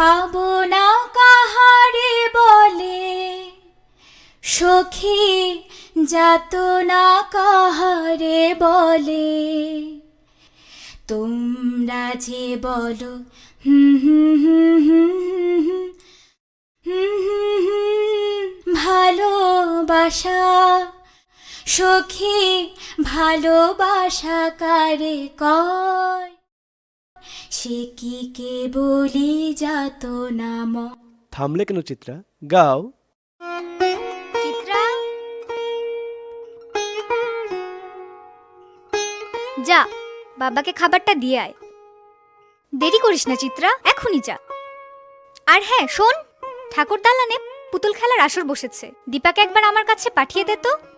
খাব না কাহারে বলে। সখী যাতনা কাহারে বলে। তোমরা যে বলো ভালোবাসা। সখী, ভালোবাসা কারে কয়? সে কি কে বলি যাত নাম? থামলে কেন চিত্রা? গাও। চিত্রা? যা বাবাকে খাবারটা দিয়ে আয়। দেরি করিস না চিত্রা এখনই যা। আর হ্যাঁ শোন ঠাকুর দালানে পুতুল খেলার আসর বসেছে। দীপাকে একবার আমার কাছে পাঠিয়ে দে তো।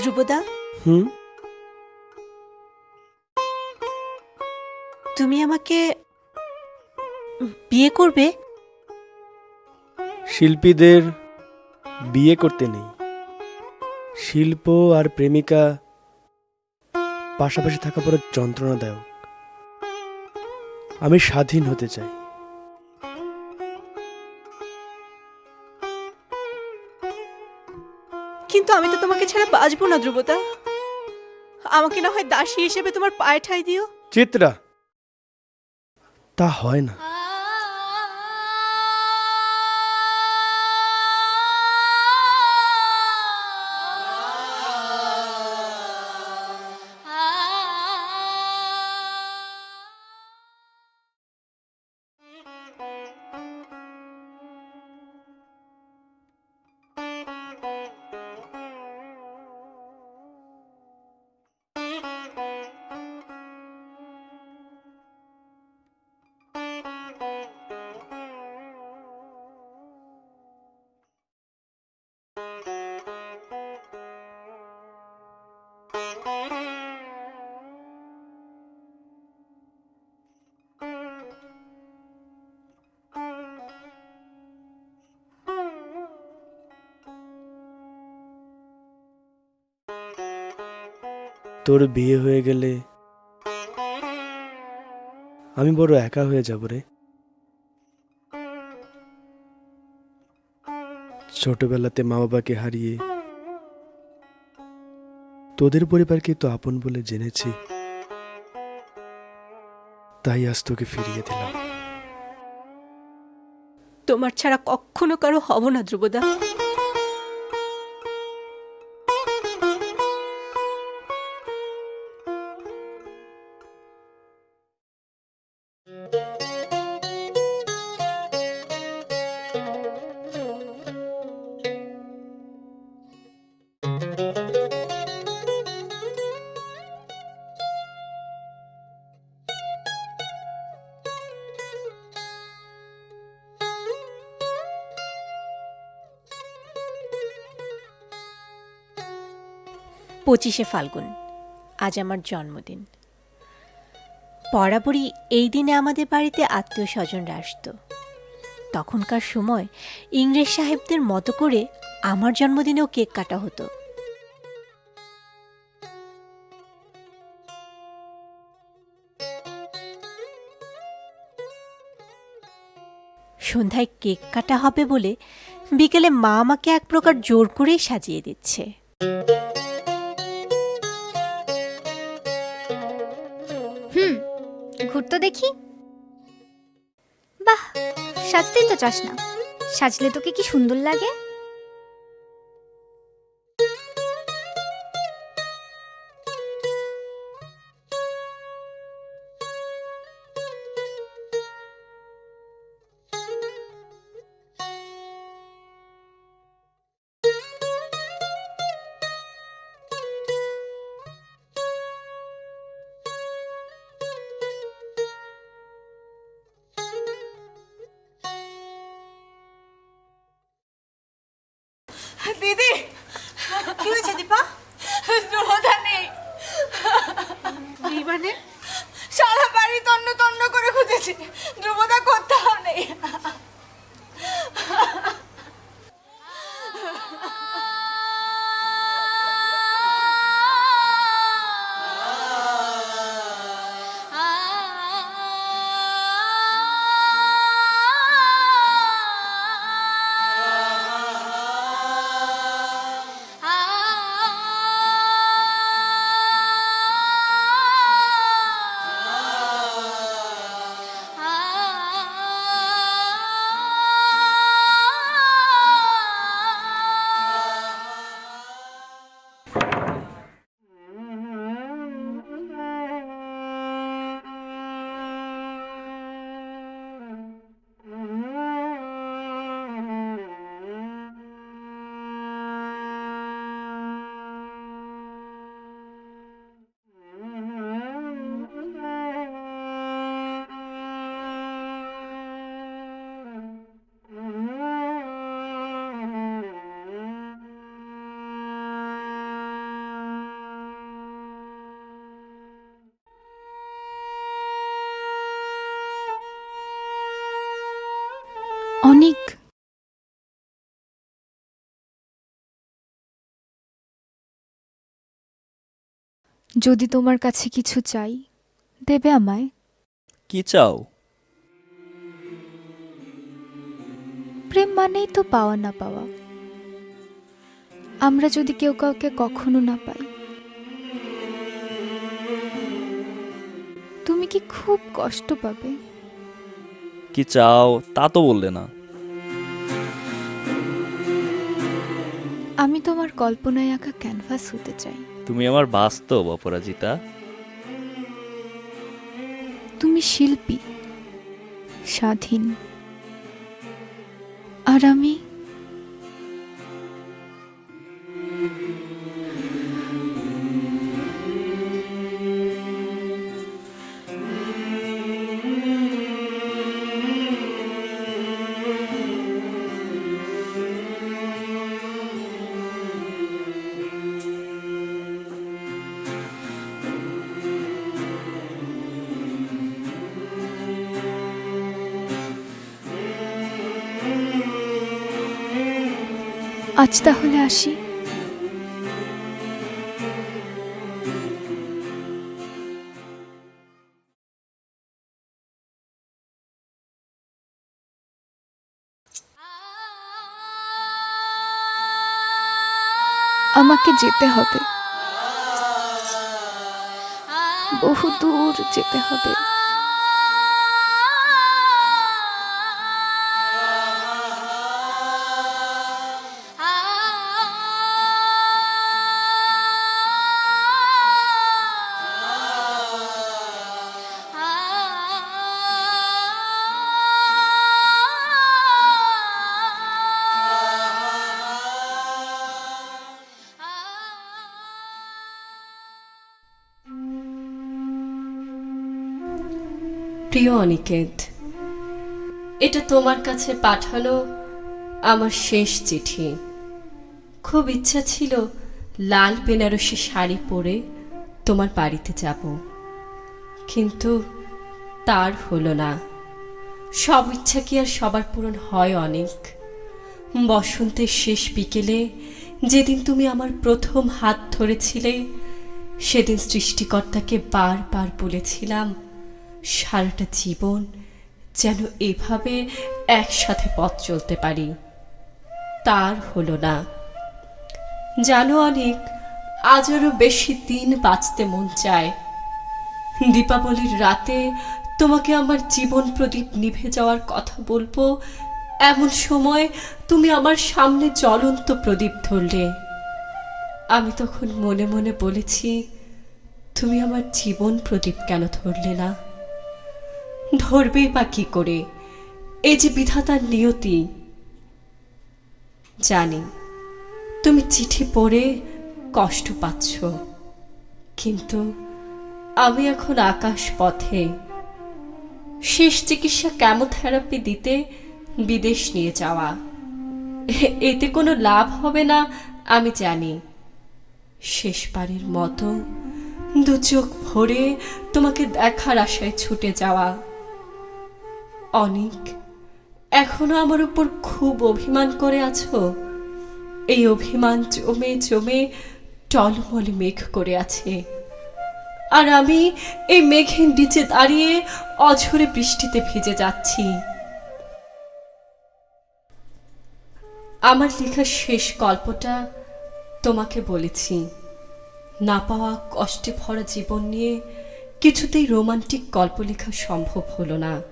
ধ্রুবদা হুম? তুমি আমাকে বিয়ে করবে? শিল্পীদের বিয়ে করতে নেই। শিল্প আর প্রেমিকা পাশাপাশি থাকা পরে যন্ত্রণা যন্ত্রণাদায়ক। আমি স্বাধীন হতে চাই। ছাড়া না ধ্রুবতা। আমাকে না হয় দাসী হিসেবে তোমার পায়ে ঠাই দিও। চিত্রা। তা হয় না। তোর বিয়ে হয়ে গেলে আমি বড় একা হয়ে যাব রে। ছোটবেলাতে মা বাবাকে হারিয়ে তোদের পরিবারকে তো আপন বলে জেনেছি। তাই আজ তোকে ফিরিয়ে দিলাম। তোমার ছাড়া কখনো কারও হব না, ধ্রুবদা। পঁচিশে ফাল্গুন। আজ আমার জন্মদিন। বরাবরই এই দিনে আমাদের বাড়িতে আত্মীয় স্বজনরা আসতো। তখনকার সময় ইংরেজ সাহেবদের মতো করে আমার জন্মদিনেও কেক কাটা হতো। সন্ধ্যায় কেক কাটা হবে বলে বিকেলে মা আমাকে এক প্রকার জোর করেই সাজিয়ে দিচ্ছে। ঘুরতো দেখি। বাহ সাজতেই তো চাস না। সাজলে তোকে কি সুন্দর লাগে? অনেক। যদি তোমার কাছে কিছু চাই দেবে আমায়। কি চাও? প্রেম মানেই তো পাওয়া না পাওয়া। আমরা যদি কেউ কাউকে কখনো না পাই তুমি কি খুব কষ্ট পাবে? কি চাও তা তো বললে না। আমি তোমার কল্পনায় আঁকা ক্যানভাস হতে চাই। তুমি আমার বাস্তব অপরাজিতা। তুমি শিল্পী স্বাধীন। আর আমি আজ তাহলে আসি। আমাকে যেতে হবে। বহু দূর যেতে হবে। প্রিয় অনিকেত, এটা তোমার কাছে পাঠানো আমার শেষ চিঠি। খুব ইচ্ছা ছিল লাল বেনারসি শাড়ি পরে তোমার বাড়িতে যাব, কিন্তু তার হলো না। সব ইচ্ছা কি আর সবার পূরণ হয় অনেক? বসন্তের শেষ বিকেলে যেদিন তুমি আমার প্রথম হাত ধরেছিলে, সেদিন সৃষ্টিকর্তাকে বারবার বলেছিলাম সারাটা জীবন যেন এভাবে একসাথে পথ চলতে পারি। তার হলো না। জানো অনেক আজ আরও বেশি দিন বাঁচতে মন চায়। দীপাবলির রাতে তোমাকে আমার জীবন প্রদীপ নিভে যাওয়ার কথা বলব। এমন সময় তুমি আমার সামনে জ্বলন্ত প্রদীপ ধরলে। আমি তখন মনে মনে বলেছি, তুমি আমার জীবন প্রদীপ কেন ধরলে না? ধরবেই বা কি করে? এই যে বিধাতার নিয়তি। জানি, তুমি চিঠি পড়ে কষ্ট পাচ্ছ, কিন্তু আমি এখন আকাশ পথে শেষ চিকিৎসা কেমোথেরাপি দিতে বিদেশ নিয়ে যাওয়া। এতে কোনো লাভ হবে না, আমি জানি। শেষবারের মতো দু চোখ ভরে তোমাকে দেখার আশায় ছুটে যাওয়া। অনেক, এখনও আমার উপর খুব অভিমান করে আছো? এই অভিমান জমে জমে টলমল মেঘ করে আছে। আর আমি এই মেঘের নিচে দাঁড়িয়ে অঝরে বৃষ্টিতে ভিজে যাচ্ছি। আমার লেখা শেষ গল্পটা তোমাকে বলেছি। না পাওয়া কষ্টে ভরা জীবন নিয়ে কিছুতেই রোমান্টিক গল্প লেখা সম্ভব হলো না।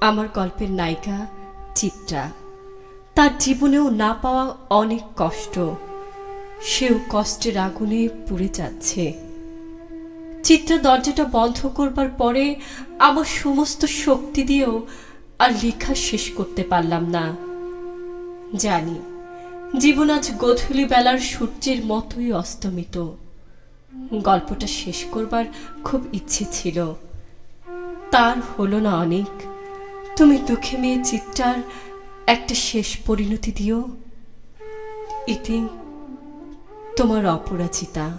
আমার গল্পের নায়িকা চিত্রা। তার জীবনেও না পাওয়া অনেক কষ্ট, সেও কষ্টের আগুনে পুড়ে যাচ্ছে। চিত্রা দরজাটা বন্ধ করবার পরে আমার সমস্ত শক্তি দিয়েও আর লেখা শেষ করতে পারলাম না। জানি, জীবন আজ গধূলি বেলার সূর্যের মতোই অস্তমিত। গল্পটা শেষ করবার খুব ইচ্ছে ছিল। তার হলো না অনেক। তুমি দুঃখে মেয়ে চিত্রার একটা শেষ পরিণতি দিও। ইতি তোমার অপরাজিতা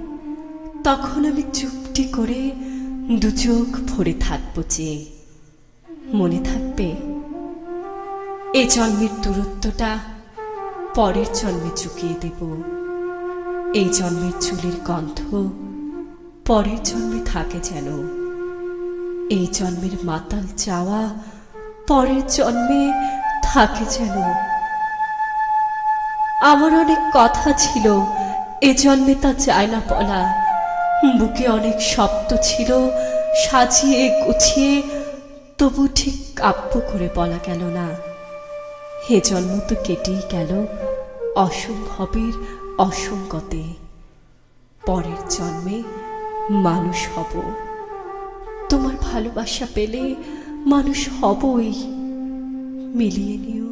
তখন আমি চুপটি করে দু চোখ ভরে থাকব চেয়ে মনে থাকবে এ জন্মের দূরত্বটা পরের জন্মে চুকিয়ে দেব। এই জন্মের চুলের গন্ধ পরের জন্মে থাকে যেন। এই জন্মের মাতাল চাওয়া পরের জন্মে থাকে যেন। আমার অনেক কথা ছিল, এ জন্মে তা চায় না বলা। বুকে অনেক শব্দ ছিল, সাজিয়ে গুছিয়ে, তবু ঠিক কাব্য করে বলা গেল না। হে জন্ম তো কেটেই গেল অসম্ভবের অসঙ্গতে। পরের জন্মে মানুষ হব। তোমার ভালোবাসা পেলে মানুষ হবই। মিলিয়ে নিও